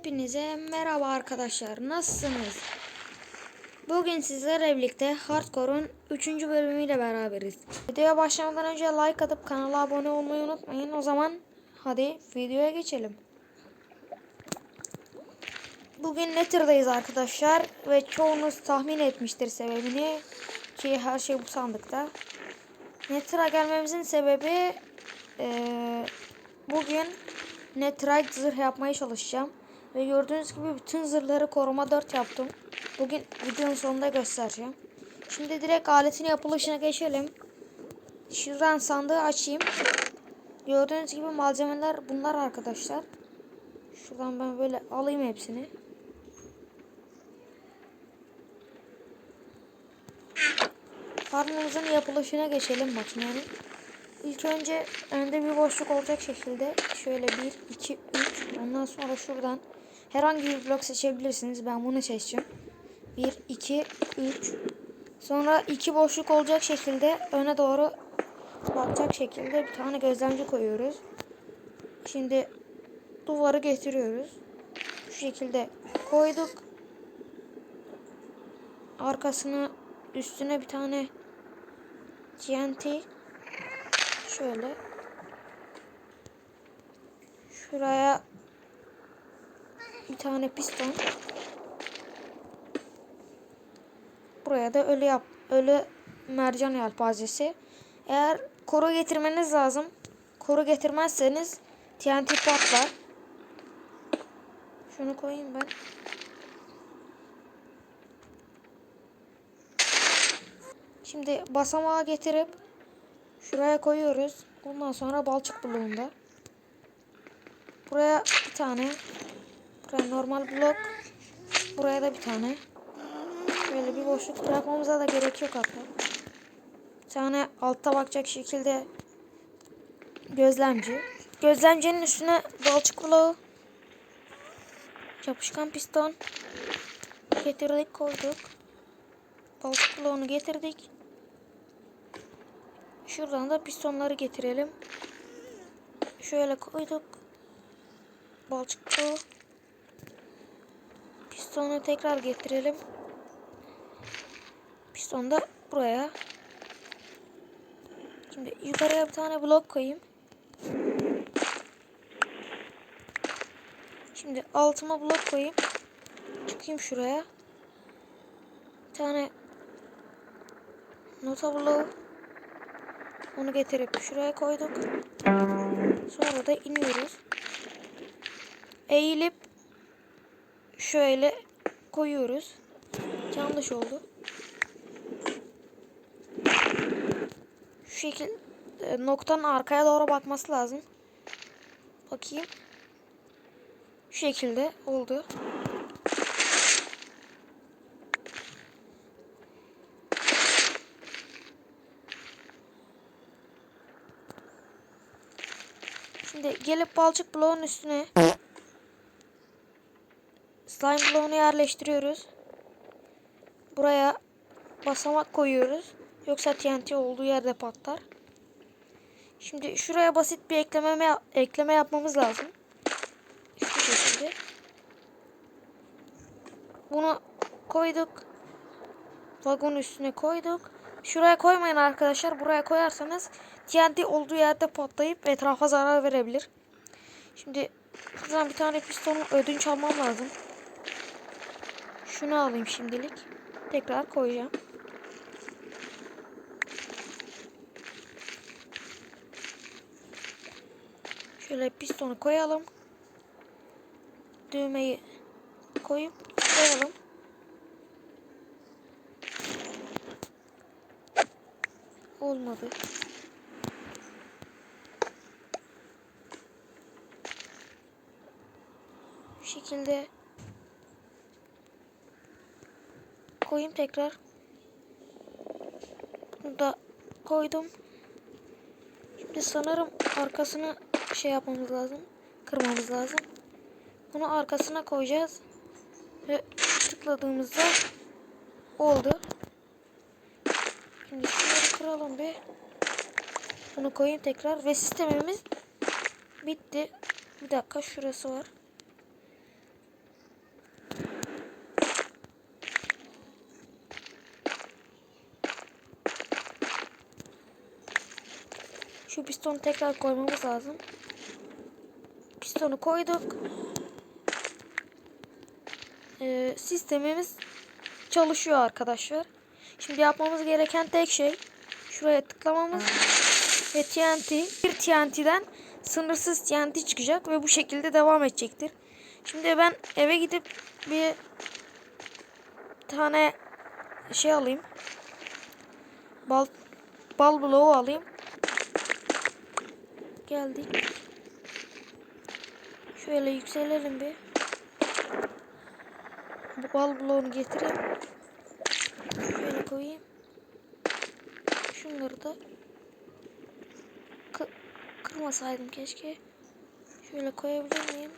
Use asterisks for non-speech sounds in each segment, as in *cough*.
Hepinize merhaba arkadaşlar. Nasılsınız? Bugün sizlerle birlikte Hardcore'un 3. bölümüyle beraberiz. Videoya başlamadan önce like atıp kanala abone olmayı unutmayın. O zaman hadi videoya geçelim. Bugün Nether'dayız arkadaşlar ve çoğunuz tahmin etmiştir sebebini ki her şey bu sandıkta. Nether'a gelmemizin sebebi eee, bugün Netherite zırh yapmaya çalışacağım. Ve gördüğünüz gibi bütün zırhları koruma 4 yaptım. Bugün videonun sonunda göstereceğim. Şimdi direkt aletin yapılışına geçelim. Şuradan sandığı açayım. Gördüğünüz gibi malzemeler bunlar arkadaşlar. Şuradan ben böyle alayım hepsini. Farmımızın yapılışına geçelim makinenin. İlk önce önde bir boşluk olacak şekilde şöyle 1, 2, 3 ondan sonra şuradan herhangi bir blok seçebilirsiniz. Ben bunu seçeceğim. 1, 2, 3 sonra iki boşluk olacak şekilde öne doğru bakacak şekilde bir tane gözlemci koyuyoruz. Şimdi duvarı getiriyoruz. Şu şekilde koyduk. Arkasına üstüne bir tane TNT şöyle şuraya bir tane piston buraya da ölü yap ölü mercan yelpazesi eğer koru getirmeniz lazım koru getirmezseniz TNT patlar şunu koyayım ben Şimdi basamağı getirip şuraya koyuyoruz. Ondan sonra balçık bloğunda. Buraya bir tane. Buraya normal blok. Buraya da bir tane. Böyle bir boşluk bırakmamıza da gerek yok hatta. Bir tane altta bakacak şekilde gözlemci. Gözlemcinin üstüne balçık bloğu. Yapışkan piston. Getirdik koyduk. Balçık bloğunu getirdik. Şuradan da pistonları getirelim. Şöyle koyduk. Balçık bloğu. Pistonu tekrar getirelim. Piston da buraya. Şimdi yukarıya bir tane blok koyayım. Şimdi altıma blok koyayım. Çıkayım şuraya. Bir tane nota bloğu. Onu getirip şuraya koyduk. Sonra da iniyoruz. Eğilip şöyle koyuyoruz. Yanlış oldu. Şu şekil e, noktanın arkaya doğru bakması lazım. Bakayım. Şu şekilde oldu. Şimdi gelip balçık bloğun üstüne slime bloğunu yerleştiriyoruz. Buraya basamak koyuyoruz. Yoksa TNT olduğu yerde patlar. Şimdi şuraya basit bir ekleme ekleme yapmamız lazım. Şu şekilde. Bunu koyduk. Vagon üstüne koyduk. Şuraya koymayın arkadaşlar. Buraya koyarsanız TNT olduğu yerde patlayıp etrafa zarar verebilir. Şimdi şuradan bir tane pistonu ödünç almam lazım. Şunu alayım şimdilik. Tekrar koyacağım. Şöyle pistonu koyalım. Düğmeyi koyup koyalım. Olmadı. Bu şekilde koyayım tekrar. Bunu da koydum. Şimdi sanırım arkasını şey yapmamız lazım. Kırmamız lazım. Bunu arkasına koyacağız. Ve tıkladığımızda oldu. Şimdi şunları kıralım bir. Bunu koyayım tekrar ve sistemimiz bitti. Bir dakika şurası var. Pistonu tekrar koymamız lazım. Pistonu koyduk. Ee, sistemimiz çalışıyor arkadaşlar. Şimdi yapmamız gereken tek şey şuraya tıklamamız ve TNT bir TNT'den sınırsız TNT çıkacak ve bu şekilde devam edecektir. Şimdi ben eve gidip bir tane şey alayım. Bal bal bloğu alayım. Geldik. Şöyle yükselelim bir. Bu bal bloğunu getireyim. Şöyle koyayım. Şunları da kı kırmasaydım keşke. Şöyle koyabilir miyim?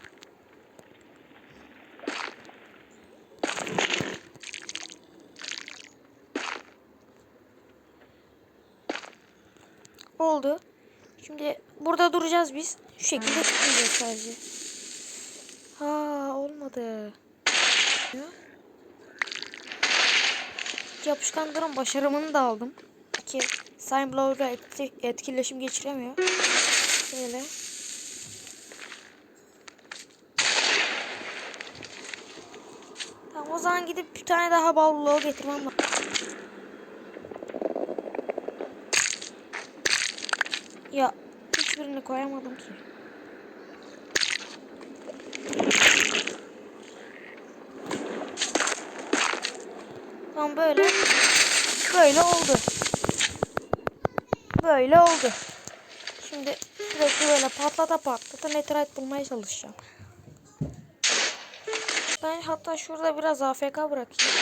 Oldu. Şimdi burada duracağız biz. Şu şekilde tutmayacağız sadece. Ha olmadı. Ya. Yapışkanların başarımını da aldım. Ki Sign Blower'la etki, etkileşim geçiremiyor. Şöyle. Tamam o zaman gidip bir tane daha bal bloğu getirmem lazım. Ya hiçbirini koyamadım ki. Tamam böyle. Böyle oldu. Böyle oldu. Şimdi sürekli böyle patlata patlata netherite bulmaya çalışacağım. Ben hatta şurada biraz AFK bırakayım.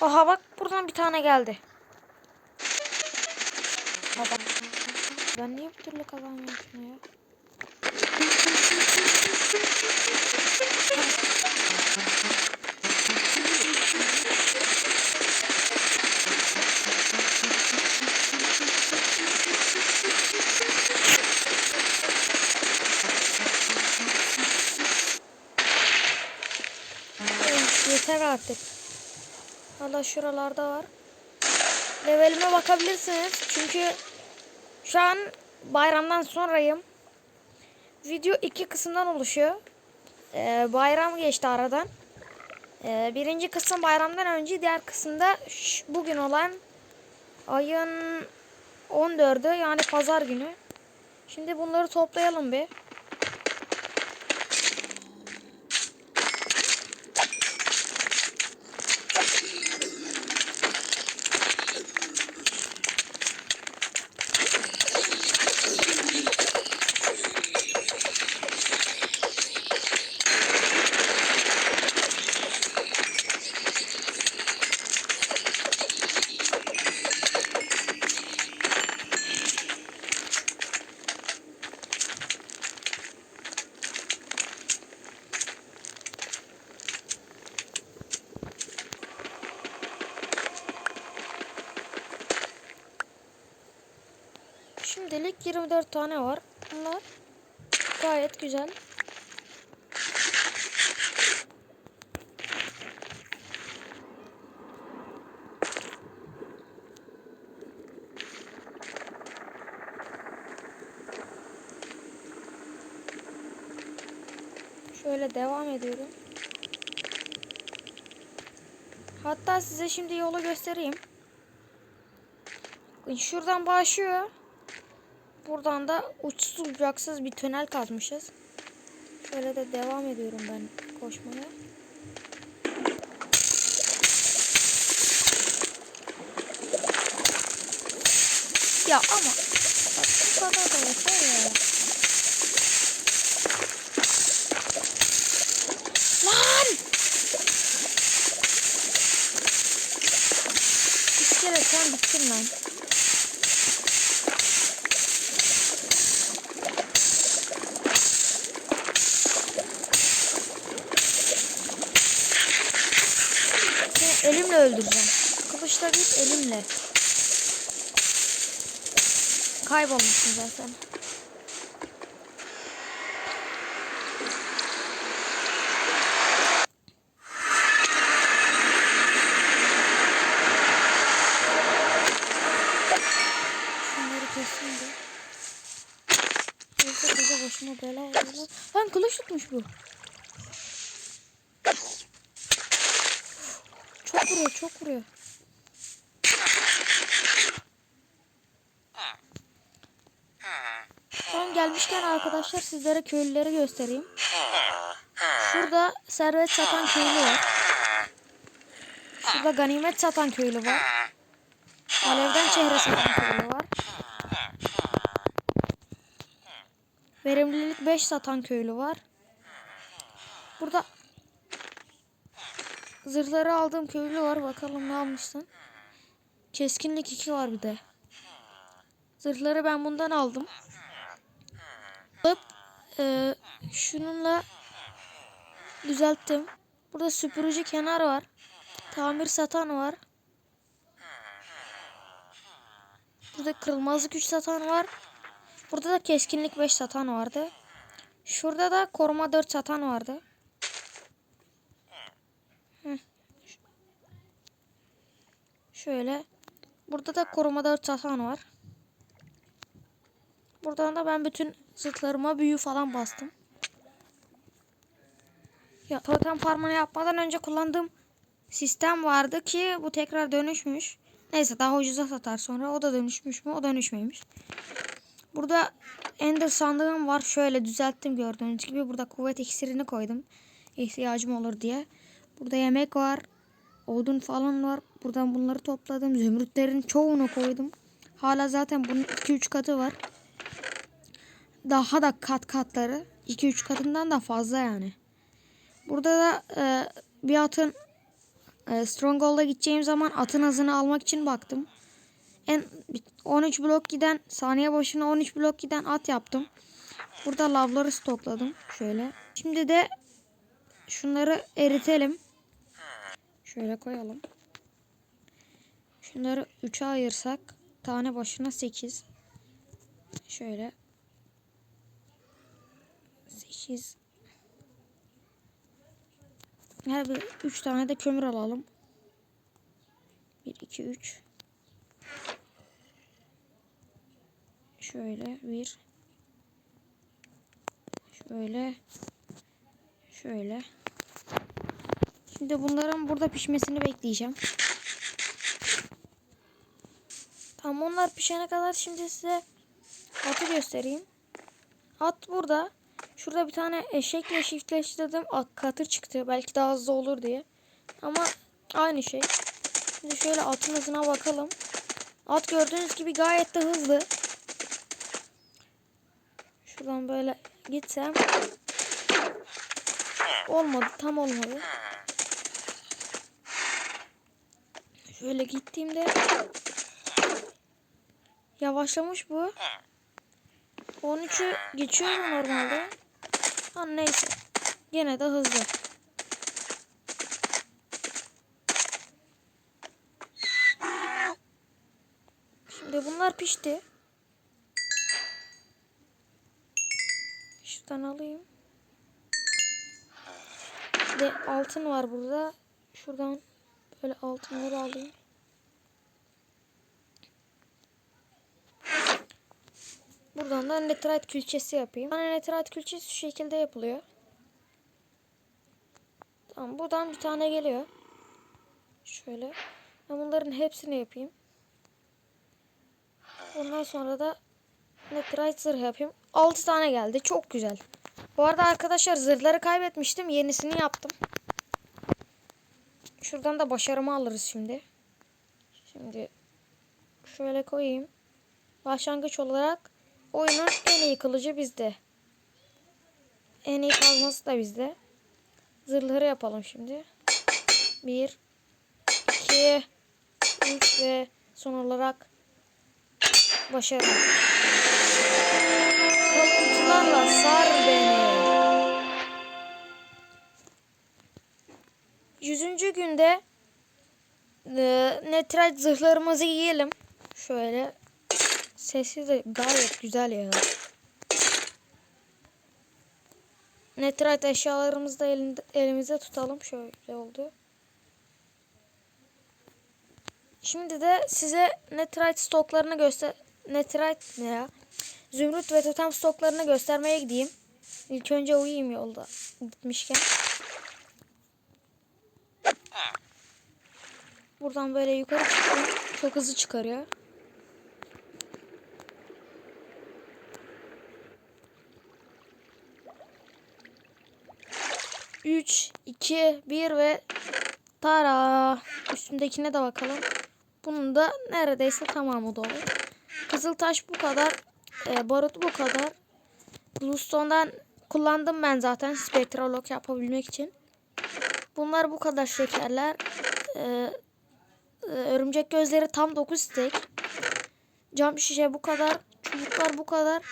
Aha bak buradan bir tane geldi. Ben niye bir türlü kazanmıyorum şunu ya? Yeter artık. Valla şuralarda var. Levelime bakabilirsiniz. Çünkü şu an bayramdan sonrayım. Video iki kısımdan oluşuyor. Ee, bayram geçti aradan. Ee, birinci kısım bayramdan önce, diğer kısımda bugün olan ayın 14'ü yani pazar günü. Şimdi bunları toplayalım bir. Şimdilik 24 tane var. Bunlar gayet güzel. Şöyle devam ediyorum. Hatta size şimdi yolu göstereyim. Şuradan başlıyor. Buradan da uçsuz bucaksız bir tünel kazmışız. Şöyle de devam ediyorum ben koşmaya. Ya ama bu kadar da yeter ya. Lan! Bir kere sen bittin lan. Kaybolmuşsun zaten. Şunları kesin de. Yoksa bize başıma bela olurlar. Lan kılıç tutmuş bu. Çok vuruyor çok vuruyor. Son gelmişken arkadaşlar sizlere köylüleri göstereyim. *laughs* Şurada servet satan köylü var. Şurada ganimet satan köylü var. Alevden çehre satan köylü var. Verimlilik 5 satan köylü var. Burada zırhları aldığım köylü var. Bakalım ne almışsın. Keskinlik 2 var bir de. Zırhları ben bundan aldım. Alıp e, şununla düzelttim. Burada süpürücü kenar var. Tamir satan var. Burada kırılmazlık 3 satan var. Burada da keskinlik 5 satan vardı. Şurada da koruma 4 satan vardı. Şöyle. Burada da koruma 4 satan var. Buradan da ben bütün zırhlarıma büyü falan bastım. Ya totem farmını yapmadan önce kullandığım sistem vardı ki bu tekrar dönüşmüş. Neyse daha ucuza satar sonra. O da dönüşmüş mü? O dönüşmemiş. Burada Ender sandığım var. Şöyle düzelttim gördüğünüz gibi. Burada kuvvet iksirini koydum. İhtiyacım olur diye. Burada yemek var. Odun falan var. Buradan bunları topladım. Zümrütlerin çoğunu koydum. Hala zaten bunun 2-3 katı var. Daha da kat katları. 2-3 katından da fazla yani. Burada da e, bir atın e, Stronghold'a gideceğim zaman atın hızını almak için baktım. En 13 blok giden saniye başına 13 blok giden at yaptım. Burada lavları stokladım. Şöyle. Şimdi de şunları eritelim. Şöyle koyalım. Şunları 3'e ayırsak tane başına 8. Şöyle. 8 her bir 3 tane de kömür alalım. 1 2 3 Şöyle bir Şöyle Şöyle Şimdi bunların burada pişmesini bekleyeceğim. Tamam onlar pişene kadar şimdi size atı göstereyim. At burada. Şurada bir tane eşekle çiftleştirdim. At katır çıktı. Belki daha hızlı olur diye. Ama aynı şey. Şimdi şöyle atın hızına bakalım. At gördüğünüz gibi gayet de hızlı. Şuradan böyle gitsem. Olmadı. Tam olmadı. Şöyle gittiğimde yavaşlamış bu. 13'ü geçiyor mu normalde? Ha neyse. Gene de hızlı. Şimdi bunlar pişti. Şuradan alayım. De altın var burada. Şuradan böyle altınları alayım. Buradan da netherite külçesi yapayım. Yani netherite külçesi şu şekilde yapılıyor. Tamam buradan bir tane geliyor. Şöyle. Ben bunların hepsini yapayım. Ondan sonra da netherite zırh yapayım. 6 tane geldi. Çok güzel. Bu arada arkadaşlar zırhları kaybetmiştim. Yenisini yaptım. Şuradan da başarımı alırız şimdi. Şimdi şöyle koyayım. Başlangıç olarak oyunun en iyi kılıcı bizde. En iyi kazması da bizde. Zırhları yapalım şimdi. 1 2 3 ve son olarak başarı. Kalıntılarla sar beni. Yüzüncü günde e, netrat zırhlarımızı giyelim. Şöyle sesi de gayet güzel ya. Netrat eşyalarımızı da elinde, elimizde tutalım. Şöyle oldu. Şimdi de size Netherite stoklarını göster Netherite ne ya? Zümrüt ve totem stoklarını göstermeye gideyim. İlk önce uyuyayım yolda gitmişken. Buradan böyle yukarı çıktım. Çok hızlı çıkarıyor. Üç, iki, bir ve tara. Üstündekine de bakalım. Bunun da neredeyse tamamı dolu. Kızıltaş bu kadar. E, barut bu kadar. Bluestone'dan kullandım ben zaten spektralog yapabilmek için. Bunlar bu kadar şekerler. E, e, örümcek gözleri tam 9 stek. Cam şişe bu kadar. Çubuklar bu kadar.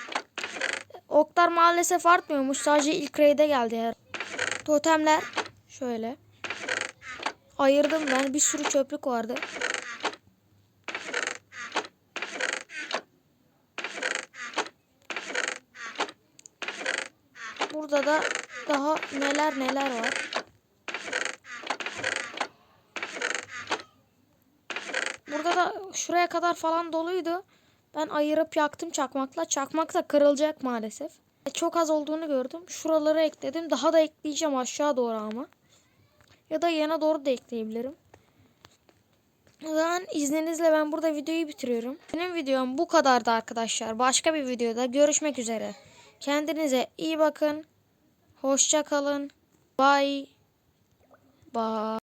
Oklar maalesef artmıyormuş. Sadece ilk raid'e geldi her. Totemler şöyle. Ayırdım ben. Bir sürü çöplük vardı. Burada da daha neler neler var. Burada da şuraya kadar falan doluydu. Ben ayırıp yaktım çakmakla. Çakmak da kırılacak maalesef. Çok az olduğunu gördüm. Şuraları ekledim. Daha da ekleyeceğim aşağı doğru ama. Ya da yana doğru da ekleyebilirim. O izninizle ben burada videoyu bitiriyorum. Benim videom bu kadardı arkadaşlar. Başka bir videoda görüşmek üzere. Kendinize iyi bakın. Hoşça kalın. Bye. Bye.